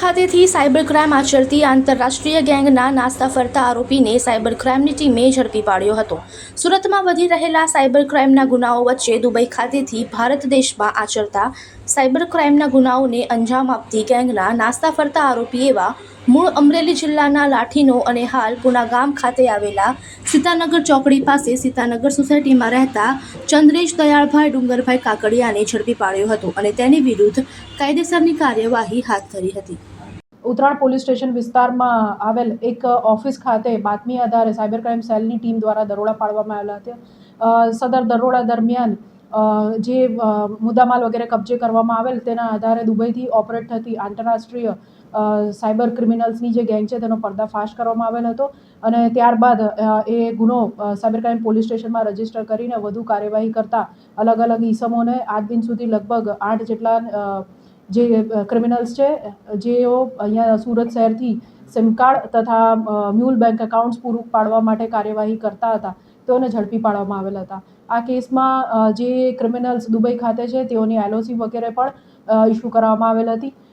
ખાતેથી cyber crime આચરતી આંતરરાષ્ટ્રીય ગેંગના નાસ્તા ફરતા આરોપીને સાયબર ક્રાઇમની ટીમે ઝડપી પાડ્યો હતો. સુરતમાં વધી રહેલા સાયબર ક્રાઇમના ગુનાઓ વચ્ચે દુબઈ ખાતેથી ભારત દેશમાં આચરતા સાયબર ક્રાઇમના ગુનાઓને અંજામ આપતી ગેંગના નાસ્તા ફરતા આરોપી એવા મૂળ અમરેલી જિલ્લાના લાઠીનો અને હાલ ગુનાગામ ખાતે આવેલા સીતાનગર ચોકડી પાસે સીતાનગર સોસાયટીમાં રહેતા ચંદ્રેશ દયાળભાઈ ડુંગરભાઈ કાકડિયાને ઝડપી પાડ્યો હતો અને તેની વિરુદ્ધ કાયદેસરની કાર્યવાહી હાથ ધરી હતી. ઉત્તરાયણ પોલીસ સ્ટેશન વિસ્તારમાં આવેલ એક ઓફિસ ખાતે બાતમી આધારે સાયબર ક્રાઇમ સેલની ટીમ દ્વારા દરોડા પાડવામાં આવેલા હતા. સદર દરોડા દરમિયાન જે મુદ્દામાલ વગેરે કબજે કરવામાં આવેલ તેના આધારે દુબઈથી ઓપરેટ થતી આંતરરાષ્ટ્રીય સાયબર ક્રિમિનલ્સની જે ગેંગ છે તેનો પર્દાફાશ કરવામાં આવેલ હતો અને ત્યારબાદ એ ગુનો સાયબર ક્રાઇમ પોલીસ સ્ટેશનમાં રજિસ્ટર કરીને વધુ કાર્યવાહી કરતા અલગ અલગ ઈસમોને આજ દિન સુધી લગભગ આઠ જેટલા જે ક્રિમિનલ્સ છે જેઓ અહીંયા સુરત શહેરથી સિમ કાર્ડ તથા મ્યુલ બેંક એકાઉન્ટ્સ પૂરું પાડવા માટે કાર્યવાહી કરતા હતા તેઓને ઝડપી પાડવામાં આવેલા હતા. આ કેસમાં જે ક્રિમિનલ્સ દુબઈ ખાતે છે, તેઓની એલઓસી વગેરે પણ ઇસ્યુ કરવામાં આવેલ હતી.